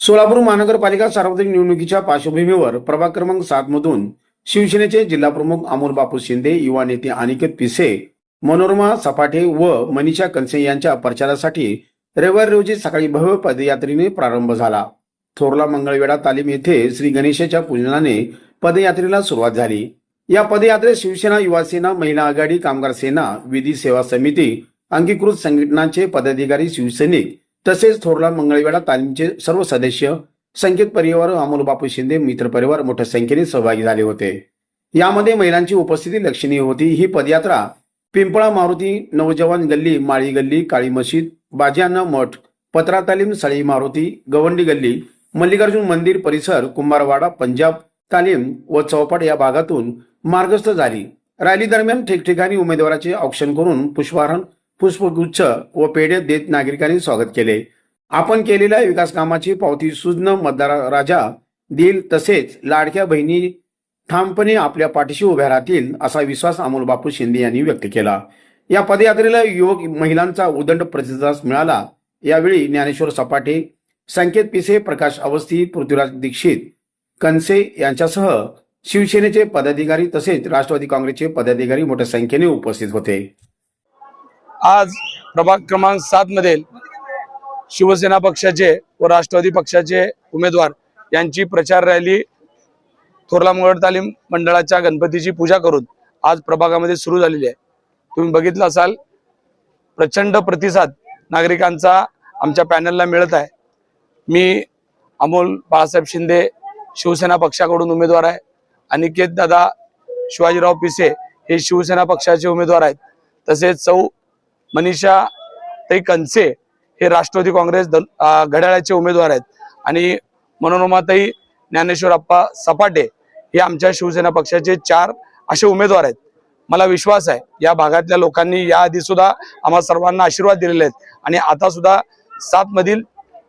सोलापूर महानगरपालिका सार्वत्रिक निवडणुकीच्या पार्श्वभूमीवर प्रभाग क्रमांक सात मधून शिवसेनेचे जिल्हाप्रमुख अमोल बापू शिंदे युवा नेते अनिकेत पिसे मनोरमा सपाटे व मनीषा कनसे यांच्या प्रचारासाठी रविवारी रोजी सकाळी भव्य पदयात्रेने प्रारंभ झाला. थोरला मंगळवेढा तालीम येथे श्री गणेशाच्या पूजनाने पदयात्रेला सुरुवात झाली. या पदयात्रेत शिवसेना युवासेना महिला आघाडी कामगार सेना विधी सेवा समिती अंगीकृत संघटनांचे पदाधिकारी शिवसैनिक तसेच थोरला मंगळवेळा तालीमचे सर्व सदस्य संकेत परिवार अमोल बापू शिंदे मित्र परिवार मोठ्या संख्येने सहभागी झाले होते. यामध्ये महिलांची उपस्थिती लक्षणीय होती. ही पदयात्रा पिंपळा मारुती नवजवान गल्ली माळी गल्ली काळी मशीद बाजियाना मठ पत्रा तालीम सळी मारुती गवंडी गल्ली मल्लिकार्जुन मंदिर परिसर कुंभारवाडा पंजाब तालीम व चौपाट या भागातून मार्गस्थ झाली. रॅली दरम्यान ठिकठिकाणी उमेदवाराचे औक्षण करून पुष्पहार पुष्पगुच्छ व पेढे देत नागरिकांनी स्वागत केले. आपण केलेल्या विकास कामाची पावती सुज्ञ मतदार राजा देईल तसेच लाडक्या बहिणी ठामपणे आपल्या पाठीशी उभ्या राहतील असा विश्वास अमोल बापू शिंदे यांनी व्यक्त केला. या पदयात्रेला युवक महिलांचा उदंड प्रतिसाद मिळाला. यावेळी ज्ञानेश्वर सपाटे संकेत पिसे प्रकाश अवस्थी पृथ्वीराज दीक्षित कनसे यांच्यासह शिवसेनेचे पदाधिकारी तसेच राष्ट्रवादी काँग्रेसचे पदाधिकारी मोठ्या संख्येने उपस्थित होते. आज प्रभाग क्रमांक सात मधील शिवसेना पक्षाचे व राष्ट्रवादी पक्षाचे उमेदवार यांची प्रचार रॅली थोरला मंगळ तालीम मंडळाच्या गणपतीची पूजा करून आज प्रभागामध्ये सुरू झालेली आहे. तुम्ही बघितलं असाल प्रचंड प्रतिसाद नागरिकांचा आमच्या पॅनलला मिळत आहे. मी अमोल बाळासाहेब शिंदे शिवसेना पक्षाकडून उमेदवार आहे. अनिकेत दादा शिवाजीराव पिसे हे शिवसेना पक्षाचे उमेदवार आहेत. तसेच सौ मनीषा तई कंचे हे राष्ट्रवादी काँग्रेस दल घड्याळाचे उमेदवार आहेत. आणि मनोरमाताई ज्ञानेश्वर अप्पा सपाटे हे आमच्या शिवसेना पक्षाचे चार असे उमेदवार आहेत. मला विश्वास आहे या भागातल्या लोकांनी याआधी सुद्धा आम्हा सर्वांना आशीर्वाद दिलेले आहेत. आणि आता सुद्धा सात मधील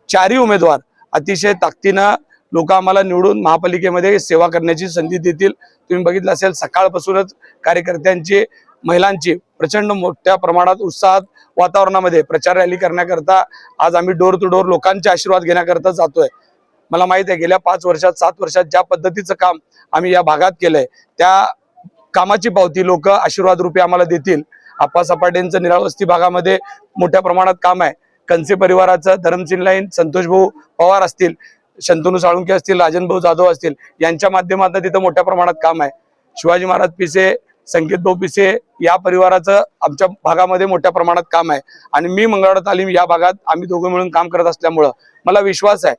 चारही उमेदवार अतिशय ताकदीनं लोक आम्हाला निवडून महापालिकेमध्ये सेवा करण्याची संधी देतील. तुम्ही बघितलं असेल सकाळपासूनच कार्यकर्त्यांचे महिलांची प्रचंड मोठ्या प्रमाणात उत्साहात वातावरणामध्ये प्रचार रॅली करण्याकरता आज आम्ही डोर टू डोर लोकांचे आशीर्वाद घेण्याकरता जातोय. मला माहीत आहे गेल्या पाच वर्षात सात वर्षात ज्या पद्धतीचं काम आम्ही या भागात केलंय त्या कामाची पावती लोक आशीर्वाद रूपे आम्हाला देतील. आप्पा सपाटेंचं निरावस्ती भागामध्ये मोठ्या प्रमाणात काम आहे. कंसे परिवाराचं धरमसिंग लाईन संतोष भाऊ पवार असतील शंतनू साळुंके असतील राजन भाऊ जाधव असतील यांच्या माध्यमातून तिथं मोठ्या प्रमाणात काम आहे. शिवाजी महाराज पिसे संकेत भाऊ या परिवाराचं आमच्या भागामध्ये मोठ्या प्रमाणात काम आहे. आणि मी मंगळवार तालीम या भागात आम्ही दोघं मिळून काम करत असल्यामुळं मला विश्वास आहे.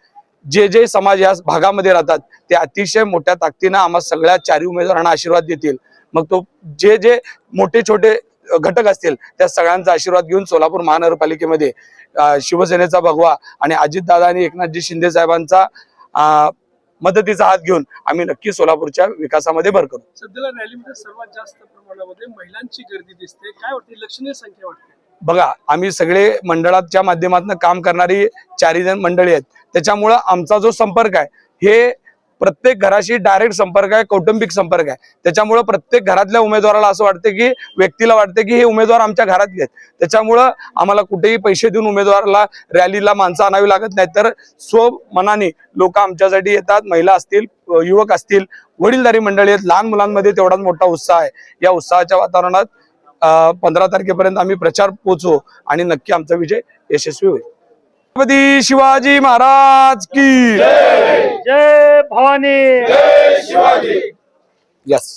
जे जे समाज या भागामध्ये राहतात ते अतिशय मोठ्या ताकदीनं आम्हा सगळ्या चारही उमेदवारांना आशीर्वाद देतील. मग तो जे जे मोठे छोटे घटक असतील त्या सगळ्यांचा आशीर्वाद घेऊन सोलापूर महानगरपालिकेमध्ये शिवसेनेचा भगवा आणि अजितदादा आणि एकनाथजी शिंदे साहेबांचा मदतीचा हात घेऊन आम्ही नक्की सोलापूरच्या विकासामध्ये भर करू. सध्याला रॅलीमध्ये सर्वात जास्त प्रमाणामध्ये महिलांची गर्दी दिसते. काय वाटते? लक्षणीय संख्या वाटते. बघा आम्ही सगळे मंडळाच्या माध्यमातून काम करणारी चारही जण मंडळी आहेत. त्याच्यामुळं आमचा जो संपर्क आहे हे प्रत्येक घराशी डायरेक्ट संपर्क आहे कौटुंबिक संपर्क आहे. त्याच्यामुळं प्रत्येक घरातल्या उमेदवाराला असं वाटतं की व्यक्तीला वाटतं की हे उमेदवार आमच्या घरातले आहेत. त्याच्यामुळं आम्हाला कुठेही पैसे देऊन उमेदवाराला रॅलीला माणसं आणावी लागत नाही तर स्वमनाने लोक आमच्यासाठी येतात महिला असतील युवक असतील वडीलधारी मंडळी आहेत लहान मुलांमध्ये तेवढाच मोठा उत्साह आहे. या उत्साहाच्या वातावरणात पंधरा तारखेपर्यंत आम्ही प्रचार पोचवू आणि नक्की आमचा विजय यशस्वी होईल. छत्रपती शिवाजी महाराज की जय भवानी. यस